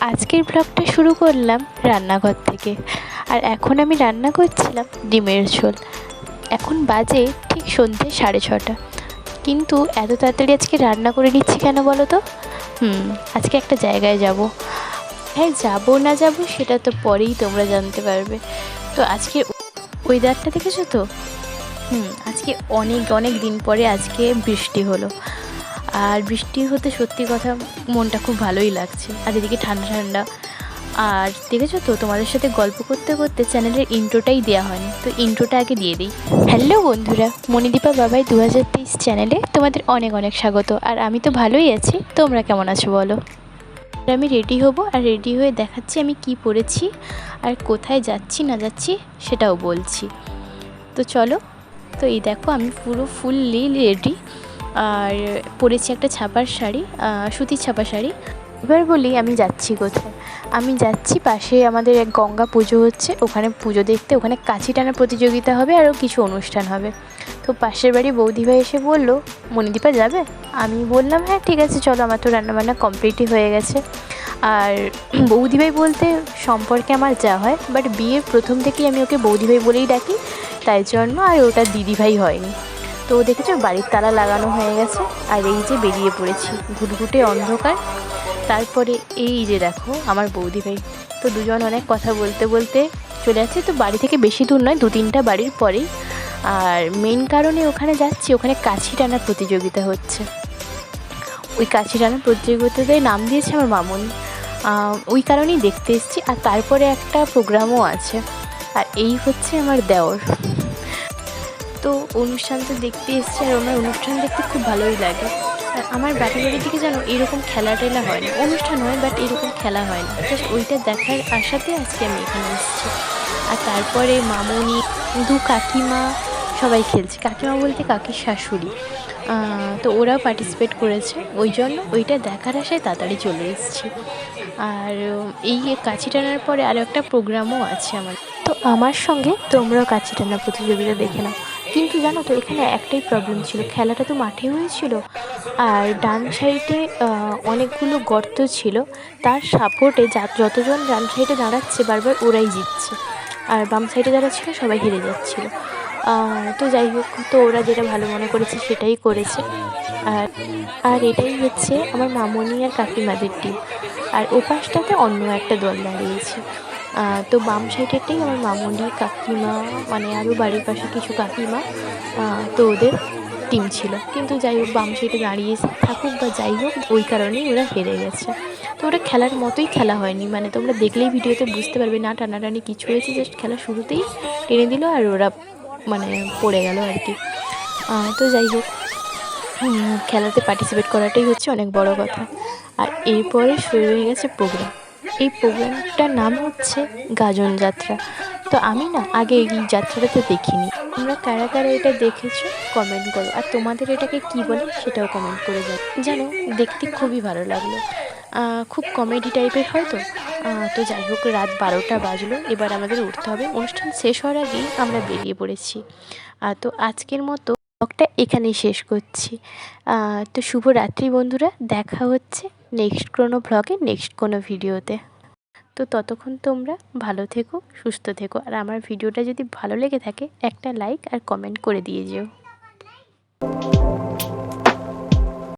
আজকের ব্লগটা শুরু করলাম রান্নাঘর থেকে। আর এখন আমি রান্না করছিলাম ডিমের ঝোল। এখন বাজে ঠিক সন্ধ্যে সাড়ে ছটা। কিন্তু এত তাড়াতাড়ি আজকে রান্না করে নিচ্ছি কেন বলো তো? হুম, আজকে একটা জায়গায় যাব। হ্যাঁ যাব না যাব সেটা তো পরেই তোমরা জানতে পারবে। তো আজকে ওয়েদারটা দেখেছ তো? হুম, আজকে অনেক অনেক দিন পরে আজকে বৃষ্টি হলো। আর বৃষ্টি হতে সত্যি কথা মনটা খুব ভালোই লাগছে। আর এদিকে ঠান্ডা ঠান্ডা। আর দেখেছ তো, তোমাদের সাথে গল্প করতে করতে চ্যানেলের ইন্ট্রোটাই দেওয়া হয়নি। তো ইন্ট্রোটা আগে দিয়ে দিই। হ্যালো বন্ধুরা, মণিদীপা বাবাই দু হাজার তেইশ চ্যানেলে তোমাদের অনেক অনেক স্বাগত। আর আমি তো ভালোই আছি, তোমরা কেমন আছো বলো? আমি রেডি হব, আর রেডি হয়ে দেখাচ্ছি আমি কি পরেছি আর কোথায় যাচ্ছি, না যাচ্ছি, সেটাও বলছি। তো চলো, তো এই দেখো আমি পুরো ফুললি রেডি। আর পরেছি একটা ছাপার শাড়ি সুতির ছাপা শাড়ি। এবার বলি, আমি যাচ্ছি কোথায়? আমি যাচ্ছি পাশে আমাদের এক গঙ্গা পুজো হচ্ছে, ওখানে পুজো দেখতে, ওখানে কাছি টানার প্রতিযোগিতা হবে আরও কিছু অনুষ্ঠান হবে। তো পাশের বাড়ি বৌদিভাই এসে বলল, মণিদীপা যাবে? আমি বললাম হ্যাঁ ঠিক আছে, চলো, আমার তো রান্নাবান্না কমপ্লিটই হয়ে গেছে। আর বৌদিভাই বলতে, সম্পর্কে আমার যা হয় বাট বিয়ের প্রথম থেকেই আমি ওকে বৌদিভাই বলেই ডাকি, তাই জন্য আর ওটা দিদিভাই হয়নি। তো দেখেছ, বাড়ির তালা লাগানো হয়ে গেছে, আর এই যে বেরিয়ে পড়েছি। ঘুটঘুটে অন্ধকার। তারপরে এই যে দেখো, আমার বৌদি ভাই তো দুজন অনেক কথা বলতে বলতে চলে যাচ্ছে তো বাড়ি থেকে বেশি দূর নয় দু তিনটা বাড়ির পরেই। আর মেন কারণে ওখানে যাচ্ছি, ওখানে কাছি টানার প্রতিযোগিতা হচ্ছে। ওই কাছি টানার প্রতিযোগিতাতে নাম দিয়েছে আমার মামুনি। ওই কারণেই দেখতে এসেছি। আর তারপরে একটা প্রোগ্রামও আছে। আর এই হচ্ছে আমার দেওর। তো অনুষ্ঠান তো দেখতে এসছি আর আমার অনুষ্ঠান দেখতে খুব ভালোই লাগে। আমার বাড়ির দিকে যেন এরকম খেলা টেলা হয় না। অনুষ্ঠান হয় বাট এরকম খেলা হয় না। জাস্ট ওইটা দেখার আশাতে আজকে আমি এখানে এসেছি। আর তারপরে মামনি, দু কাকিমা সবাই খেলছে। কাকিমা বলতে কাকির শাশুড়ি। তো ওরাও পার্টিসিপেট করেছে। ওই জন্য ওইটা দেখার আশায় তাড়াতাড়ি চলে এসেছি। আর এই কাছি টানার পরে আরও একটা প্রোগ্রামও আছে আমার। তো আমার সঙ্গে তোমরাও কাছি টানা প্রতিযোগিতা দেখে নাও। কিন্তু জানো তো, এখানে একটাই প্রবলেম ছিল। খেলাটা তো মাঠে হয়েছিল। আর ডান সাইডে অনেকগুলো গর্ত ছিল। তার সাপোর্টে যা, যতজন ডান সাইডে দাঁড়াচ্ছে, বারবার ওরাই জিতছে। আর বাম সাইডে যারা ছিল, সবাই হেরে যাচ্ছিল। তো যাই হোক, তো ওরা যেটা ভালো মনে করেছে, সেটাই করেছে। আর আর এটাই হচ্ছে আমার মামনি আর কাকিমাদের টিম আর ওপাশটাতে অন্য একটা দল দাঁড়িয়েছে। তো বাম সাইডেরটাই আমার মামনি কাকিমা মানে আরও বাড়ির পাশে কিছু কাকিমা তো ওদের টিম ছিল। কিন্তু যাই হোক, বাম সাইডে দাঁড়িয়ে থাকুক বা যাই হোক, ওই কারণেই ওরা হেরে গেছে। তো ওটা খেলার মতোই খেলা হয়নি। মানে তোমরা দেখলেই ভিডিওতে বুঝতে পারবে না, টানাটানি কিছু হয়েছে জাস্ট খেলা শুরুতেই টেনে দিল আর ওরা মানে পড়ে গেল আর কি। তো যাই হোক খেলাতে পার্টিসিপেট করাটাই হচ্ছে অনেক বড় কথা। আর এরপরে শুরু হয়ে গেছে প্রোগ্রাম এই প্রোগ্রামটার নাম হচ্ছে গাজন যাত্রা। তো আমি না আগে এই যাত্রাটা দেখিনি। তোমরা কারা কারা এটা দেখেছ কমেন্ট করো। আর তোমাদের এটাকে কি বলে সেটাও কমেন্ট করে যাও। জানো, দেখতে খুবই ভালো লাগল। খুব কমেডি টাইপের হয়তো তো। যাই হোক, রাত বারোটা বাজলো। এবার আমাদের উঠতে হবে। অনুষ্ঠান শেষ হওয়ার আগেই আমরা বেরিয়ে পড়েছি। তো আজকের মতো ব্লগটা এখানেই শেষ করছি। তো শুভরাত্রি বন্ধুরা, দেখা হচ্ছে নেক্সট কোনো ব্লগে নেক্সট কোনো ভিডিওতে তো ততক্ষণ তোমরা ভালো থেকো, সুস্থ থেকো। আর আমার ভিডিওটা যদি ভালো লেগে থাকে, একটা লাইক আর কমেন্ট করে দিয়ে যেও।